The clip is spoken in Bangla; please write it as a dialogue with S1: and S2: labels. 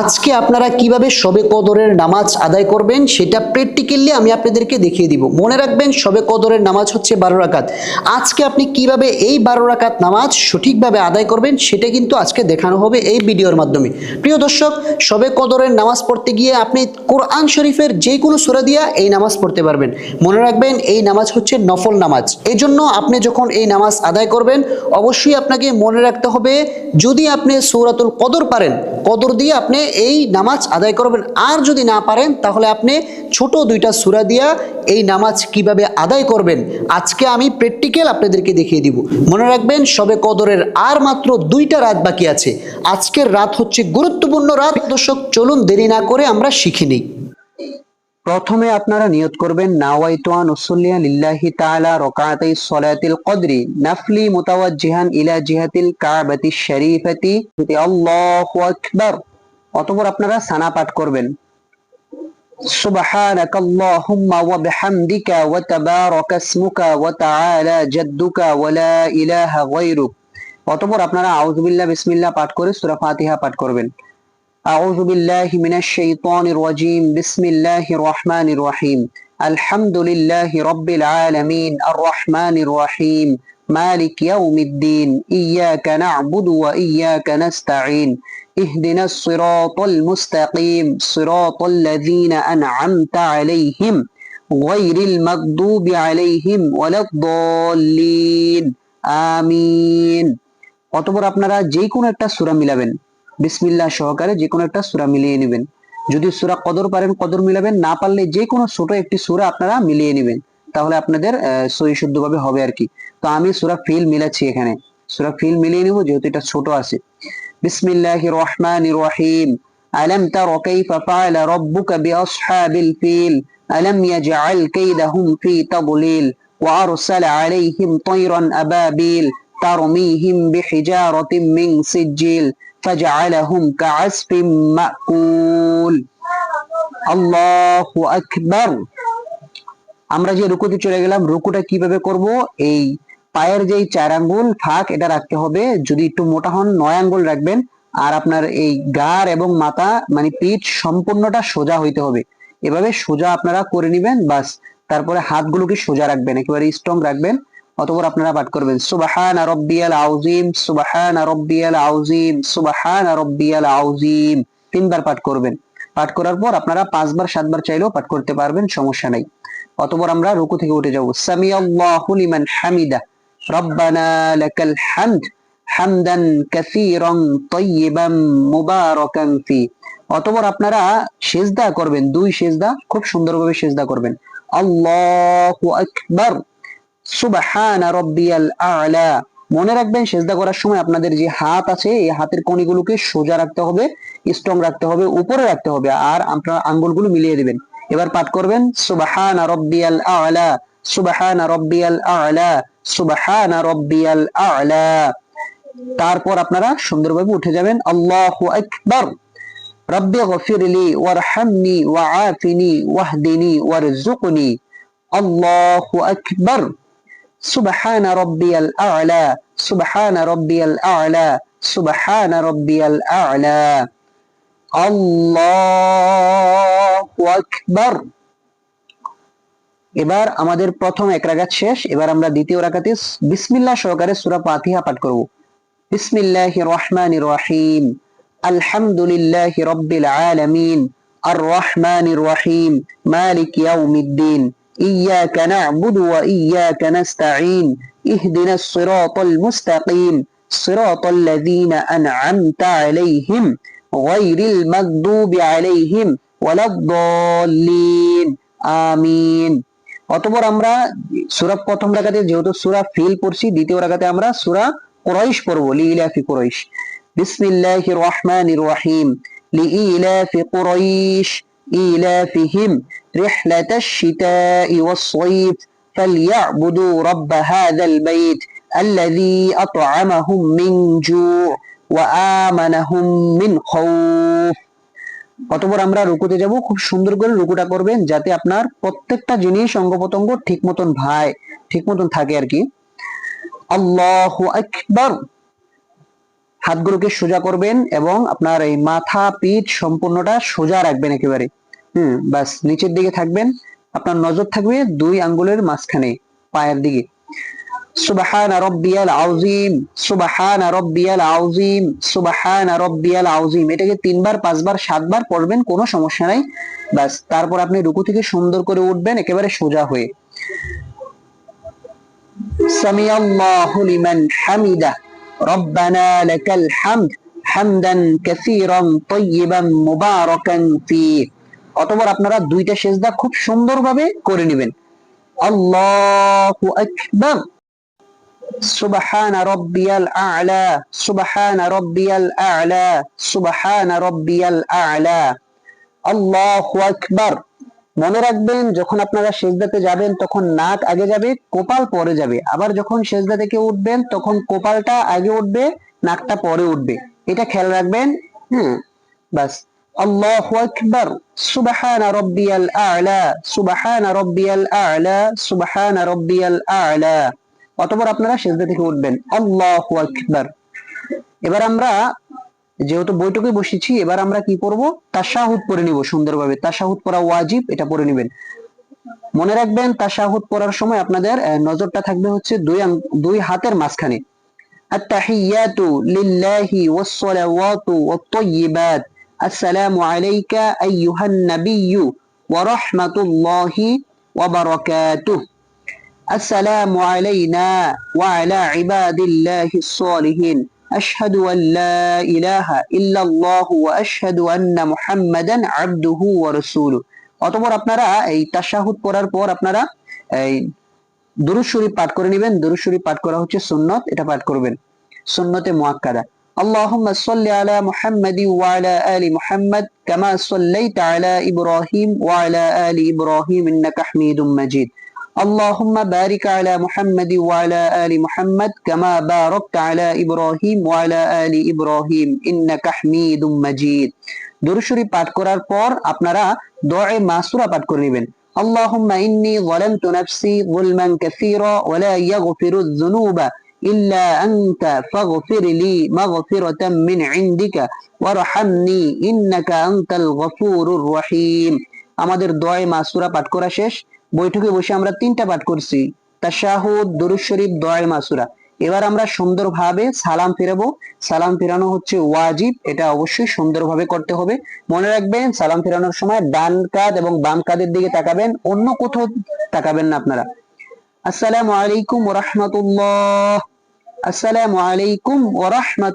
S1: আজকে আপনারা কীভাবে শবে কদরের নামাজ আদায় করবেন সেটা প্র্যাকটিক্যালি আমি আপনাদেরকে দেখিয়ে দিব। মনে রাখবেন শবে কদরের নামাজ হচ্ছে বারো রাকাত। আজকে আপনি কীভাবে এই বারো রাকাত নামাজ সঠিকভাবে আদায় করবেন সেটা কিন্তু আজকে দেখানো হবে এই ভিডিওর মাধ্যমে। প্রিয় দর্শক, শবে কদরের নামাজ পড়তে গিয়ে আপনি কোরআন শরীফের যে কোনো সুরা দিয়া এই নামাজ পড়তে পারবেন। মনে রাখবেন এই নামাজ হচ্ছে নফল নামাজ। এই জন্য আপনি যখন এই নামাজ আদায় করবেন, অবশ্যই আপনাকে মনে রাখতে হবে, যদি আপনি সৌরাতুল কদর পারেন, কদর দিয়ে আপনি এই নামাজ আদায় করবেন। আর যদি না পারেন, তাহলে আপনি ছোট দুইটা সুরা দিয়া এই নামাজ কীভাবে আদায় করবেন, আজকে আমি প্র্যাকটিক্যাল আপনাদেরকে দেখিয়ে দিব। মনে রাখবেন সবে কদরের আর মাত্র দুইটা রাত বাকি আছে। আজকের রাত হচ্ছে গুরুত্বপূর্ণ রাত। দর্শক, চলুন দেরি না করে আমরা শিখে নিই। প্রথমে আপনারা নিয়ত করবেন, নাওয়াইতুয়ান নাফলি ইলা জিহাতিল কাবাতি শরীফাতি, আল্লাহু আকবার। অতঃপর আপনারা সানা পাঠ করবেন سبحانك اللهم وبحمدك وتبارك اسمك وتعالى جدك ولا إله غيرك অতঃপর আপনারা আউযুবিল্লাহ বিসমিল্লাহ পাঠ করে সূরা ফাতিহা পাঠ করবেন أعوذ بالله من الشيطان الرجيم بسم الله الرحمن الرحيم الحمد لله رب العالمين الرحمن الرحيم مالك يوم الدين إياك نعبد وإياك نستعين اهدنا الصراط المستقيم صراط الذين أنعمت عليهم غير المغضوب عليهم ولا الضالين آمين অতপর আপনারা যে কোনো একটা সূরা মিলাবেন বিসমিল্লাহ সহকারে যে কোনো একটা সূরা মিলিয়ে নেবেন যদি সূরা কদর পারেন কদর মিলাবেন না পারলে যে কোনো ছোট একটি সূরা আপনারা মিলিয়ে নেবেন তাহলে আপনাদের সহি শুদ্ধভাবে হবে আর কি তো আমি সূরা ফিল মিলাচ্ছি এখানে সূরা ফিল মিলিয়ে নেব যেহেতু এটা ছোট আছে বিসমিল্লাহির রহমানির রহিম ألم تر كيف فعل ربك بأصحاب الفيل ألم يجعل كيدهم في تضليل وأرسل عليهم طيرا أبابيل ترميهم بحجارة من سجيل فجعلهم كعصف مأكول الله أكبر আমরা যে রুকুতে চলে গেলাম, রুকুটা কীভাবে করব? এই পায়ের যেই চার আঙ্গুল ফাঁক এটা রাখতে হবে। যদি একটু মোটা হন, নয় আঙ্গুল রাখবেন। আর আপনার এই গার এবং মাথা মানে পিঠ সম্পূর্ণটা সোজা হইতে হবে। এভাবে সোজা আপনারা করে নিবেন, বাস। তারপরে হাতগুলোকে সোজা রাখবেন, একেবারে স্ট্রং রাখবেন। অতপর আপনারা পাঠ করবেন, সুবাহান রব্বিয়াল আউজিম সুবাহান রব্বিয়াল আউজিম সুবাহান রব্বিয়াল আউজিম তিনবার পাঠ করবেন। পাঠ করার পর আপনারা পাঁচবার, সাতবার চাইলেও পাঠ করতে পারবেন, সমস্যা নাই। অতপর আমরা রুকু থেকে উঠে যাব। সামি আল্লাহু লিমান হামিদা। রব্বানা লাকাল হামদ হামদান কাসীরান তাইয়িবান মুবারাকান ফি। অতপর আপনারা সেজদা করবেন, দুই সেজদা, খুব সুন্দরভাবে সেজদা করবেন। আল্লাহু আকবার। সুবহান রব্বিয়াল আ'লা। মনে রাখবেন, সেজদা করার সময় আপনাদের যে হাত আছে, এই হাতের কণিগুলোকে সোজা রাখতে হবে স্ট্রং রাখতে হবে, উপরে রাখতে হবে, আর আপনার আঙ্গুলগুলো মিলিয়ে দিবেন। এবার পাঠ করবেন, সুবহান রব্বিয়াল আ'লা, সুবহান রব্বিয়াল আ'লা, সুবহান রব্বিয়াল আ'লা। তারপর আপনারা সুন্দরভাবে উঠে যাবেন, আল্লাহু আকবার। রব্বি গফিরলি, ওয়ারহামনি, ওয়াআফিনি, ওয়াহদিনি ওয়ারজুকনি আল্লাহু আকবার। সুবহান রব্বিয়াল আ'লা, সুবহান রব্বিয়াল আ'লা, সুবহান রব্বিয়াল আ'লা। আল্লাহু আকবার এবার আমাদের প্রথম এক রাকাত শেষ এবার আমরা দ্বিতীয় রাকাতে বিসমিল্লাহ সহকারে সূরা ফাতিহা পাঠ করব বিসমিল্লাহির রহমানির রহিম আলহামদুলিল্লাহি রাব্বিল আলামিন আর রহমানির রহিম মালিক ইয়াউমিদ্দিন إياك نعبد وإياك نستعين اهدنا الصراط المستقيم صراط الذين أنعمت عليهم غير المغضوب عليهم ولا الضالين آمين অতপর আমরা সূরা প্রথম রাকাতে যেহেতু সূরা ফিল পড়ছি দ্বিতীয় রাকাতে আমরা সূরা কুরাইশ পড়ব লিইলাফি কুরাইশ বিসমিল্লাহির রহমানির রহিম লিইলাফি কুরাইশ إيلافهم رحلة الشتاء والصيف فليعبدوا رب هذا البيت الذي أطعمهم من جوع ওয়া আমানাহুম মিন অতপর আমরা রুকুতে যাব, খুব সুন্দর করে রুকুটা করবেন যাতে আপনার প্রত্যেকটা জিনিস অঙ্গ প্রত্যঙ্গ ঠিক মতন ভাই, ঠিক মতন থাকে আর কি। আল্লাহ আকবর। হাতগুলোকে সোজা করবেন এবং আপনার এই মাথা, পিঠ সম্পূর্ণটা সোজা রাখবেন একেবারে। হম বাস নিচের দিকে থাকবেন। আপনার নজর থাকবে দুই আঙ্গুলের মাঝখানে, পায়ের দিকে। সুবাহান রব্বিয়াল আউজিম সুবাহান রব্বিয়াল আউজিম সুবাহান রব্বিয়াল আউজিম এটাকে তিনবার, পাঁচবার, সাতবার পড়বেন, কোনো সমস্যা নাই। বাস তারপর আপনি রুকু থেকে সুন্দর করে উঠবেন, একেবারে সোজা হয়ে। সামিয়াল্লাহু লিমান হামিদা। রব্বানা লাকাল হামদ হামদান কাসীরান তাইয়িবান মুবারাকান ফি। অতঃপর আপনারা দুইটা সেজদা খুব সুন্দরভাবে করে নেবেন। আল্লাহু আকবার। সুবহান রব্বিয়াল আ'লা, সুবহান রব্বিয়াল আ'লা, সুবহান রব্বিয়াল আ'লা। আল্লাহু আকবার। মনে রাখবেন, যখন আপনারা সেজদাতে যাবেন, তখন নাক আগে যাবে, কপাল পরে যাবে। আবার যখন সেজদা থেকে উঠবেন, তখন কপালটা আগে উঠবে, নাকটা পরে উঠবে। এটা খেয়াল রাখবেন হ্যাঁ বাস। আল্লাহু আকবার। সুবহান রব্বিয়াল আ'লা, সুবহান রব্বিয়াল আ'লা, সুবহান রব্বিয়াল আ'লা। অতঃপর আপনারা সেজদা থেকে উঠবেন আল্লাহু আকবার এবার আমরা যেহেতু বৈঠকে বসেছি এবার আমরা কি করব তাশাহুদ পড়ে নিব সুন্দরভাবে তাশাহুদ পড়া ওয়াজিব এটা পড়ে নেবেন মনে রাখবেন তাশাহুদ পড়ার সময় আপনাদের আহ, নজরটা থাকবে হচ্ছে দুই আং- দুই হাতের মাঝখানে التحيات لله والصلوات والطيبات السلام عليك أيها النبي ورحمة الله وبركاته السلام علينا وعلى عباد الله الصالحين أشهد أن لا إله إلا الله وأشهد أن محمدا عبده ورسوله অতঃপর আপনারা এই তাশাহুদ পড়ার পর আপনারা এই দুরূদ শরীফ পাঠ করে নেবেন দুরূদ শরীফ পাঠ করা হচ্ছে সুন্নত এটা পাঠ করবেন সুন্নতে মুআক্কাদা اللهم صل على محمد وعلى آل محمد كما صليت على إبراهيم وعلى آل إبراهيم إنك حميد مجيد اللهم بارك على محمد وعلى آل محمد كما باركت على إبراهيم وعلى آل إبراهيم إنك حميد مجيد দুরূদ শরীফ পাঠ করার পর আপনারা দোয়া মাসুরা পাঠ করে নেবেন اللهم إني ظلمت نفسي ظلما كثيرا ولا يغفر الذنوب إلا أنت فاغفر لي مغفرة من عندك وارحمني إنك أنت الغفور الرحيم আমাদের দোয়ায় মাসুরা পাঠ করা শেষ বৈঠকে বসে আমরা তিনটা পাঠ করছি। তাশাহুদ, দুরূদ শরীফ দোয়ায় মাসুরা। এবার আমরা সুন্দরভাবে সালাম ফেরাবো। সালাম ফেরানো হচ্ছে ওয়াজিব, এটা অবশ্যই সুন্দরভাবে করতে হবে। মনে রাখবেন, সালাম ফেরানোর সময় ডান কাঁধ এবং বাম কাঁধের দিকে তাকাবেন, অন্য কোথাও তাকাবেন না আপনারা। আসসালামু আলাইকুম রাহমাতুল্লাহ। আসসালামু আলাইকুম রাহমাতুল্লাহ